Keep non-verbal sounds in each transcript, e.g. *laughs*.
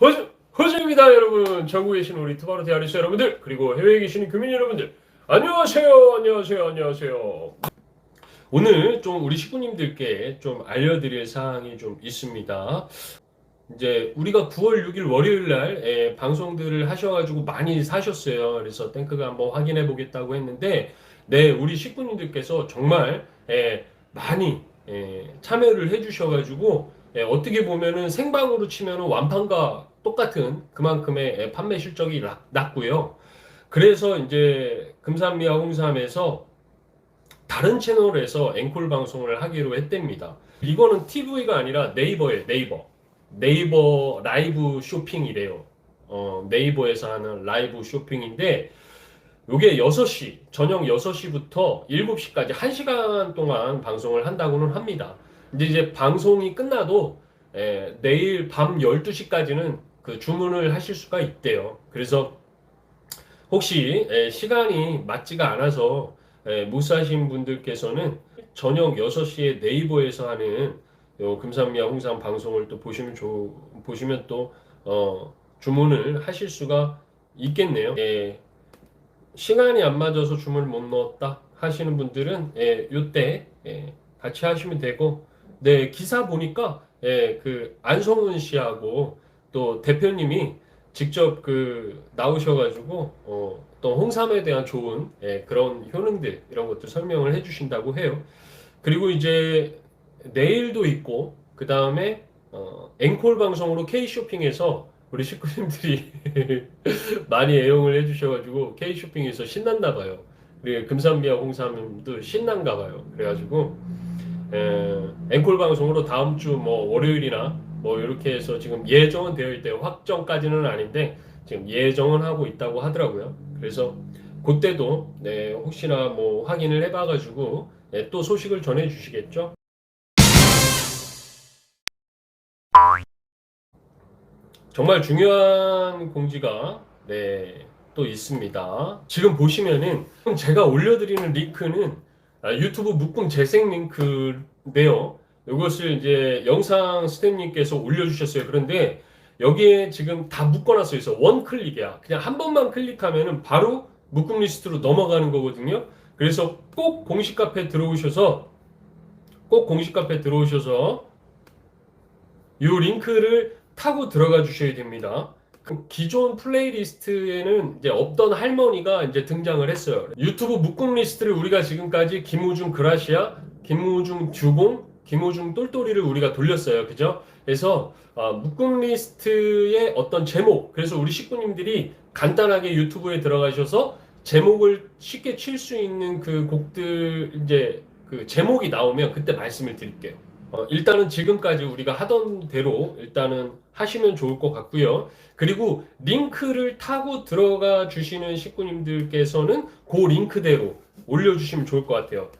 허즈 허즈입니다 여러분. 전국에 계신 우리 투바로 대아리스 여러분들 그리고 해외에 계신 교민 여러분들 안녕하세요 안녕하세요 안녕하세요. 오늘 좀 우리 식구님들께 좀 알려드릴 사항이 좀 있습니다. 이제 우리가 9월 6일 월요일 날 예, 방송들을 하셔가지고 많이 사셨어요. 그래서 탱크가 한번 확인해 보겠다고 했는데 네 우리 식구님들께서 정말 예, 많이 예, 참여를 해주셔가지고 예, 어떻게 보면은 생방으로 치면은 완판과 똑같은 그만큼의 예, 판매 실적이 낮- 낮고요. 그래서 이제 금산미와 홍삼에서 다른 채널에서 앵콜 방송을 하기로 했답니다. 이거는 TV가 아니라 네이버에 네이버. 네이버 라이브 쇼핑이래요. 어, 네이버에서 하는 라이브 쇼핑인데 요게 6시, 저녁 6시부터 7시까지 1시간 동안 방송을 한다고는 합니다. 근데 이제 방송이 끝나도 에, 내일 밤 12시까지는 그 주문을 하실 수가 있대요. 그래서 혹시 에, 시간이 맞지가 않아서 에, 못 사신 분들께서는 저녁 6시에 네이버에서 하는 요 금산미와 홍삼 방송을 또 보시면 좋 보시면 또 어, 주문을 하실 수가 있겠네요. 예, 시간이 안 맞아서 주문을 못 넣었다 하시는 분들은 예, 요때 예, 같이 하시면 되고 네 기사 보니까 예, 그 안성훈 씨하고 또 대표님이 직접 그 나오셔가지고 어, 또 홍삼에 대한 좋은 예, 그런 효능들 이런 것들 설명을 해주신다고 해요. 그리고 이제 내일도 있고 그 다음에 어, 앵콜 방송으로 K 쇼핑에서 우리 식구님들이 *laughs* 많이 애용을 해주셔가지고 K 쇼핑에서 신났나 봐요. 그리고 금산미와 홍삼도 신난가 봐요. 그래가지고 에, 앵콜 방송으로 다음 주 뭐 월요일이나 뭐 이렇게 해서 지금 예정은 되어 있대요. 확정까지는 아닌데 지금 예정은 하고 있다고 하더라고요. 그래서 그때도 네, 혹시나 뭐 확인을 해봐가지고 네, 또 소식을 전해주시겠죠. 정말 중요한 공지가 네, 또 있습니다. 지금 보시면은 제가 올려드리는 링크는 아, 유튜브 묶음 재생 링크인데요. 이것을 이제 영상 스태프님께서 올려주셨어요. 그런데 여기에 지금 다 묶어놨어요. 그래서 원 클릭이야. 그냥 한 번만 클릭하면은 바로 묶음 리스트로 넘어가는 거거든요. 그래서 꼭 공식 카페 들어오셔서 꼭 공식 카페 들어오셔서 이 링크를 타고 들어가 주셔야 됩니다. 그 기존 플레이리스트에는 이제 없던 할머니가 이제 등장을 했어요. 유튜브 묶음 리스트를 우리가 지금까지 김우중 그라시아, 김우중 주공, 김우중 똘똘이를 우리가 돌렸어요. 그죠? 그래서 아, 묶음 리스트의 어떤 제목, 그래서 우리 식구님들이 간단하게 유튜브에 들어가셔서 제목을 쉽게 칠 수 있는 그 곡들 이제 그 제목이 나오면 그때 말씀을 드릴게요. 어, 일단은 지금까지 우리가 하던 대로 일단은 하시면 좋을 것 같고요. 그리고 링크를 타고 들어가 주시는 식구님들께서는 그 링크대로 올려주시면 좋을 것 같아요.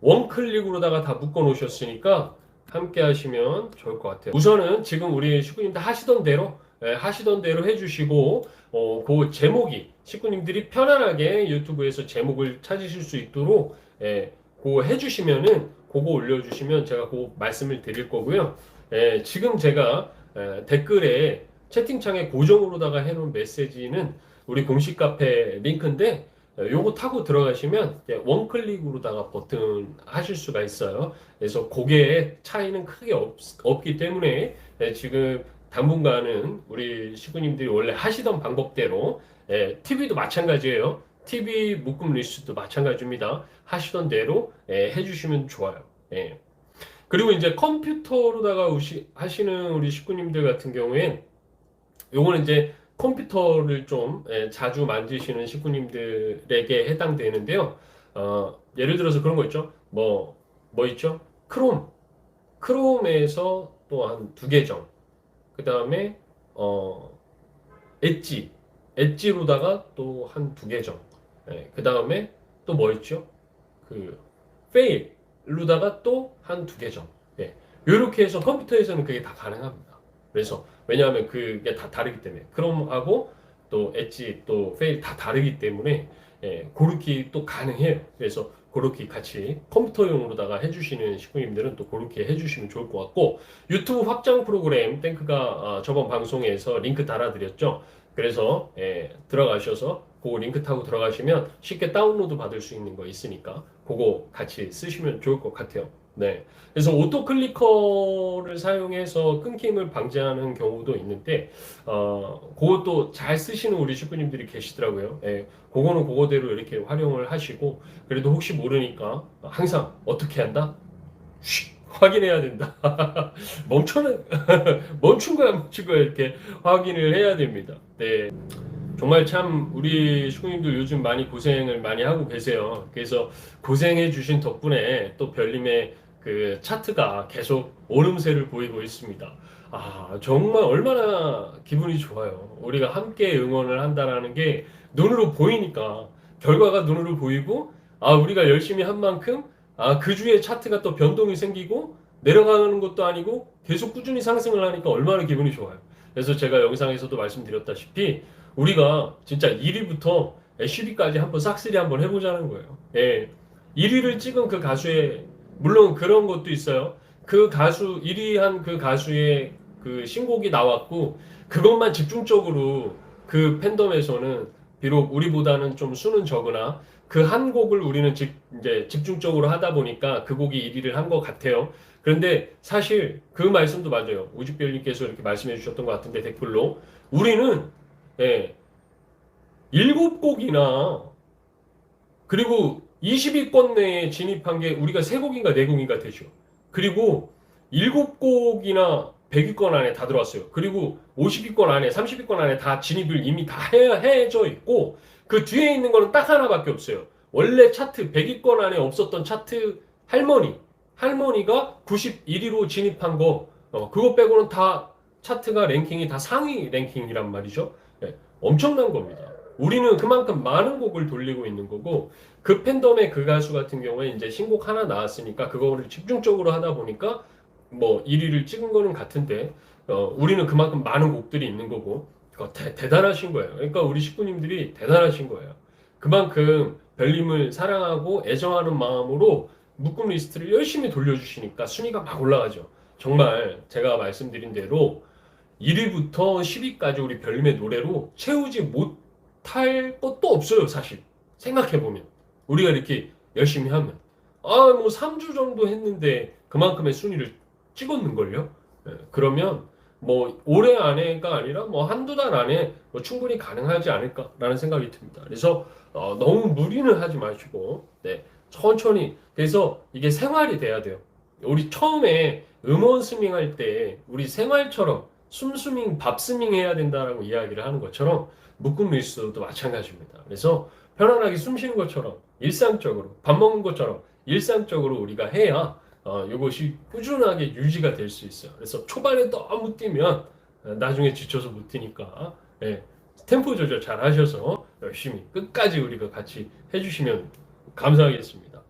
원클릭으로다가 다 묶어 놓으셨으니까 함께 하시면 좋을 것 같아요. 우선은 지금 우리 식구님들 하시던 대로 예, 하시던 대로 해주시고 어, 그 제목이 식구님들이 편안하게 유튜브에서 제목을 찾으실 수 있도록 예, 그거 해주시면은 그거 올려주시면 제가 그 말씀을 드릴 거고요. 예, 지금 제가 에, 댓글에 채팅창에 고정으로다가 해놓은 메시지는 우리 공식 카페 링크인데 에, 요거 타고 들어가시면 원클릭으로다가 버튼 하실 수가 있어요. 그래서 그게 차이는 크게 없, 없기 때문에 에, 지금 당분간은 우리 시구님들이 원래 하시던 방법대로 에, TV도 마찬가지예요. TV 묶음 리스트도 마찬가지입니다. 하시던 대로 예, 해주시면 좋아요. 예. 그리고 이제 컴퓨터로다가 우시, 하시는 우리 식구님들 같은 경우엔 요거는 이제 컴퓨터를 좀 예, 자주 만지시는 식구님들에게 해당되는데요. 어, 예를 들어서 그런 거 있죠. 뭐, 뭐 있죠? 크롬. 크롬에서 또 한 두 계정. 그 다음에, 어, 엣지. 엣지로다가 또 한 두 계정. 예, 그 다음에 또 뭐 있죠? 그 페일로다가 또 한두 계정. 예. 이렇게 해서 컴퓨터에서는 그게 다 가능합니다. 그래서 왜냐하면 그게 다 다르기 때문에 크롬하고 또 엣지 또 페일 다 다르기 때문에 예, 그렇게 또 가능해요. 그래서 그렇게 같이 컴퓨터용으로다가 해주시는 식구님들은 또 그렇게 해주시면 좋을 것 같고 유튜브 확장 프로그램 땡크가 아, 저번 방송에서 링크 달아드렸죠. 그래서 예, 들어가셔서 그거 링크 타고 들어가시면 쉽게 다운로드 받을 수 있는 거 있으니까 그거 같이 쓰시면 좋을 것 같아요. 네. 그래서 오토 클리커를 사용해서 끊김을 방지하는 경우도 있는데 어, 그것도 잘 쓰시는 우리 식구님들이 계시더라고요. 예, 그거는 그거대로 이렇게 활용을 하시고 그래도 혹시 모르니까 항상 어떻게 한다? 슉 확인해야 된다. *laughs* 멈춰는 *laughs* 멈춘 거야 멈춘 거야 이렇게 확인을 해야 됩니다. 네. 정말 참 우리 식구님들 요즘 많이 고생을 많이 하고 계세요. 그래서 고생해 주신 덕분에 또 별님의 그 차트가 계속 오름세를 보이고 있습니다. 아, 정말 얼마나 기분이 좋아요. 우리가 함께 응원을 한다라는 게 눈으로 보이니까 결과가 눈으로 보이고 아, 우리가 열심히 한 만큼 아, 그 주에 차트가 또 변동이 생기고 내려가는 것도 아니고 계속 꾸준히 상승을 하니까 얼마나 기분이 좋아요. 그래서 제가 영상에서도 말씀드렸다시피 우리가 진짜 1위부터 10위까지 한번 싹쓸이 한번 해보자는 거예요. 예. 1위를 찍은 그 가수의 물론 그런 것도 있어요. 그 가수 1위 한 그 가수의 그 신곡이 나왔고 그것만 집중적으로 그 팬덤에서는 비록 우리보다는 좀 수는 적으나 그 한 곡을 우리는 집, 이제 집중적으로 하다 보니까 그 곡이 1위를 한 것 같아요. 그런데 사실 그 말씀도 맞아요. 우직별님께서 이렇게 말씀해 주셨던 것 같은데 댓글로 우리는 예, 일곱 곡이나 그리고 20위권 내에 진입한 게 우리가 세 곡인가 네 곡인가 되죠. 그리고 일곱 곡이나 100위권 안에 다 들어왔어요. 그리고 50위권 안에, 30위권 안에 다 진입을 이미 다 해, 해져 있고 그 뒤에 있는 거는 딱 하나밖에 없어요. 원래 차트 100위권 안에 없었던 차트 할머니, 할머니가 91위로 진입한 거, 어, 그거 빼고는 다 차트가 랭킹이 다 상위 랭킹이란 말이죠. 예, 엄청난 겁니다. 우리는 그만큼 많은 곡을 돌리고 있는 거고 그 팬덤의 그 가수 같은 경우에 이제 신곡 하나 나왔으니까 그거를 집중적으로 하다 보니까 뭐 1위를 찍은 거는 같은데 어, 우리는 그만큼 많은 곡들이 있는 거고 대, 대단하신 거예요. 그러니까 우리 식구님들이 대단하신 거예요. 그만큼 별님을 사랑하고 애정하는 마음으로 묶음 리스트를 열심히 돌려주시니까 순위가 막 올라가죠. 정말 제가 말씀드린 대로 1위부터 10위까지 우리 별님의 노래로 채우지 못할 것도 없어요, 사실. 생각해보면. 우리가 이렇게 열심히 하면. 아, 뭐 3주 정도 했는데 그만큼의 순위를 찍었는걸요? 예, 그러면 뭐 올해 안에가 아니라 뭐 한두 달 안에 뭐 충분히 가능하지 않을까라는 생각이 듭니다. 그래서 어, 너무 무리는 하지 마시고 네, 천천히 그래서 이게 생활이 돼야 돼요. 우리 처음에 음원 스밍 할 때 우리 생활처럼 숨스밍, 밥스밍 해야 된다라고 이야기를 하는 것처럼 묶음 리스트도 마찬가지입니다. 그래서 편안하게 숨 쉬는 것처럼 일상적으로 밥 먹는 것처럼 일상적으로 우리가 해야 어, 이것이 꾸준하게 유지가 될 수 있어요. 그래서 초반에 너무 뛰면 어, 나중에 지쳐서 못 뛰니까 예, 템포 조절 잘 하셔서 열심히 끝까지 우리가 같이 해주시면 감사하겠습니다.